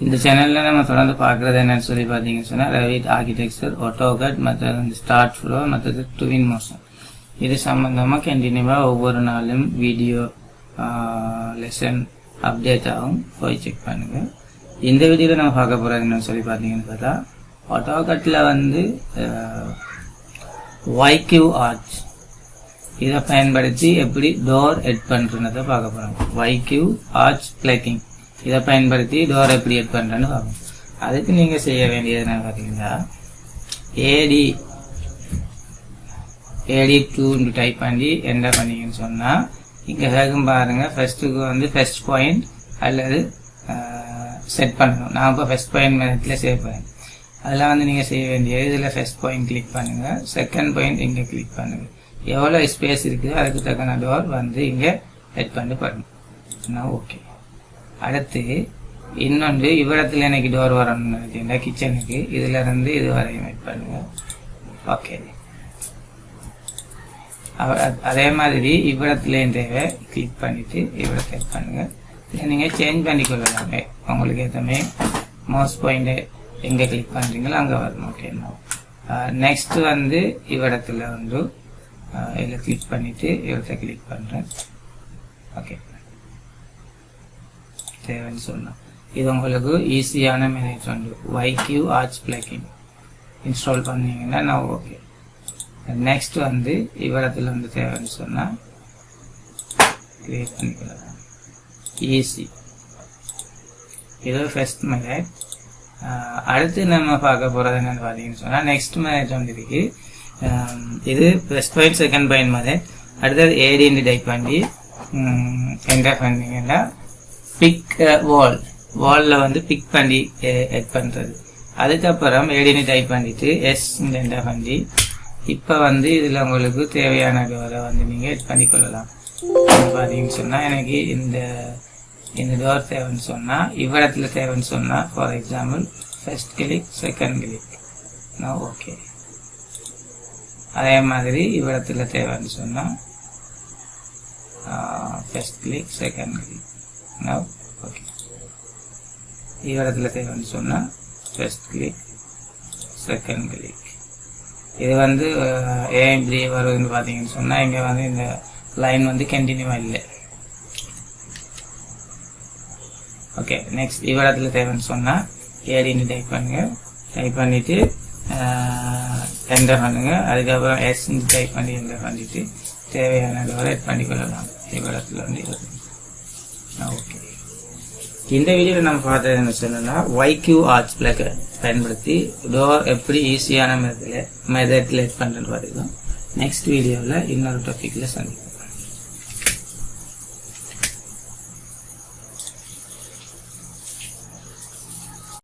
இந்த சேனலில் நம்ம தொடர்ந்து பார்க்குறது என்னன்னு சொல்லி பார்த்தீங்கன்னு சொன்னால் ரெவிட் ஆர்கிடெக்சர் ஆட்டோகட் மற்றது வந்து ஸ்டார்ட் ஃப்ளோ மற்றது டுவின் மோஷன் இது சம்மந்தமாக கண்டினியூவாக ஒவ்வொரு நாளும் வீடியோ லெசன் அப்டேட் ஆகும் போய் செக் பண்ணுங்கள் இந்த வீடியோவில் நம்ம பார்க்க போகிறது என்னன்னு சொல்லி பார்த்தீங்கன்னு பார்த்தா ஆட்டோகட்டில் வந்து வைக்யூ ஆர்ச் இதை பயன்படுத்தி எப்படி டோர் எட் பண்ணுறதை பார்க்க போகிறோம் வைக்யூ ஆர்ச் பிளக்கிங் இதை பயன்படுத்தி டோர் எப்படி எட் பண்ணுறேன்னு பார்க்கணும் அதுக்கு நீங்கள் செய்ய வேண்டியது என்ன பார்த்தீங்கன்னா ஏடி ஏடி டூன்னு டைப் பண்ணி என்ன பண்ணீங்கன்னு சொன்னால் இங்கே வேகம் பாருங்கள் ஃபஸ்ட்டுக்கு வந்து ஃபஸ்ட் பாயிண்ட் அல்லது செட் பண்ணணும். நான் இப்போ ஃபஸ்ட் பாயிண்ட் மெத்தடில் சேவ் பண்ணேன் அதெல்லாம் வந்து நீங்கள் செய்ய வேண்டியது இதில் ஃபஸ்ட் பாயிண்ட் கிளிக் பண்ணுங்கள் செகண்ட் பாயிண்ட் இங்கே கிளிக் பண்ணுங்கள் எவ்வளோ ஸ்பேஸ் இருக்குதோ அதுக்கு தக்கன டோர் வந்து இங்கே ஹெட் பண்ணி பண்ணணும் ஓகே அடுத்து இன்னொன்று இவ்விடத்தில் எனக்கு டோர் வரணும்னு நினைக்கிறீங்களா கிச்சனுக்கு இதில் இருந்து இது வரையும் ஹெட் ஓகே அதே மாதிரி இவ்விடத்துலேயும் தேவை. கிளிக் பண்ணிவிட்டு இவ்விடத்தை பண்ணுங்கள் இதை நீங்கள் சேஞ்ச் பண்ணி கொள்ளலாமே உங்களுக்கு எதுவுமே மோஸ்ட் பாயிண்ட்டு எங்கே கிளிக் பண்ணுறீங்களோ அங்கே வரணும். ஓகேண்ணா நெக்ஸ்ட்டு வந்து இவ்விடத்தில் வந்து இதில் கிளிக் பண்ணிவிட்டு இவரத்தை கிளிக் பண்ணுறேன் ஓகே தேவைன்னு சொன்னோம் இது உங்களுக்கு ஈஸியான மெனேஜ் வந்து வைக்யூ ஆர்ச் பிளக்கின் இன்ஸ்டால் பண்ணீங்கன்னா நான் ஓகே நெக்ஸ்ட் வந்து இவரத்தில் வந்து தேவைன்னு சொன்னால் கிரியேட் பண்ணிக்கலாம். ஈஸி இது ஃபர்ஸ்ட் மெத்தட் அடுத்து நம்ம பார்க்க போகிறது என்னன்னு பார்த்தீங்கன்னு சொன்னால் நெக்ஸ்ட் மெத்தட் வந்து இருக்கு. இது first point second point method அடுத்தது ஏடின்னு டைப் பண்ணி என்டர் பண்ணிங்கன்னா பிக் வால் வாலில் வந்து பிக் பண்ணி எட் பண்ணுறது அதுக்கப்புறம் ஏடின்னு டைப் பண்ணிட்டு எஸ் என்டர் பண்ணி இப்போ வந்து இதில் உங்களுக்கு தேவையான டோரை வந்து நீங்கள் எட் பண்ணிக்கொள்ளலாம். பார்த்தீங்கன்னு சொன்னால் எனக்கு இந்த இந்த டோர் தேவைன்னு சொன்னால் இவ்விடத்தில் தேவைன்னு சொன்னால் for example first click second click நான் ஓகே அதே மாதிரி இவ்விடத்தில் தேவைன்னு சொன்னால் ஃபர்ஸ்ட் கிளிக் செகண்ட் கிளிக் நான் ஓகே தேவைன்னு சொன்னால் ஃபஸ்ட் கிளிக் செகண்ட் கிளிக் இது வந்து ஏன் இப்படி வருதுன்னு பார்த்தீங்கன்னு சொன்னால் இங்கே வந்து இந்த லைன் வந்து கண்டினியூவாக இல்லை ஓகே நெக்ஸ்ட் இவ்விடத்தில் தேவைன்னு சொன்னால் ஏடின்னு டைப் பண்ணுங்கள் டைப் பண்ணிவிட்டு என்டர் பண்ணுங்கள் அதுக்கப்புறம் எஸ் டைப் பண்ணி என்டர் பண்ணிவிட்டு தேவையான டோரை பண்ணிக்கொள்ளலாம் இவ்விடத்தில் வந்து ஓகே இந்த வீடியோவில் நம்ம பார்த்தது என்ன சொன்னோம்னா வைக்யூ ஆர்ட்ஸ் பிளக்கை பயன்படுத்தி டோர் எப்படி ஈஸியான மெத்தடில் மெத்தடில் பண்ணுறது பார்த்துக்கலாம் நெக்ஸ்ட் வீடியோவில் இன்னொரு டாப்பிக்கில் சந்திப்போம்.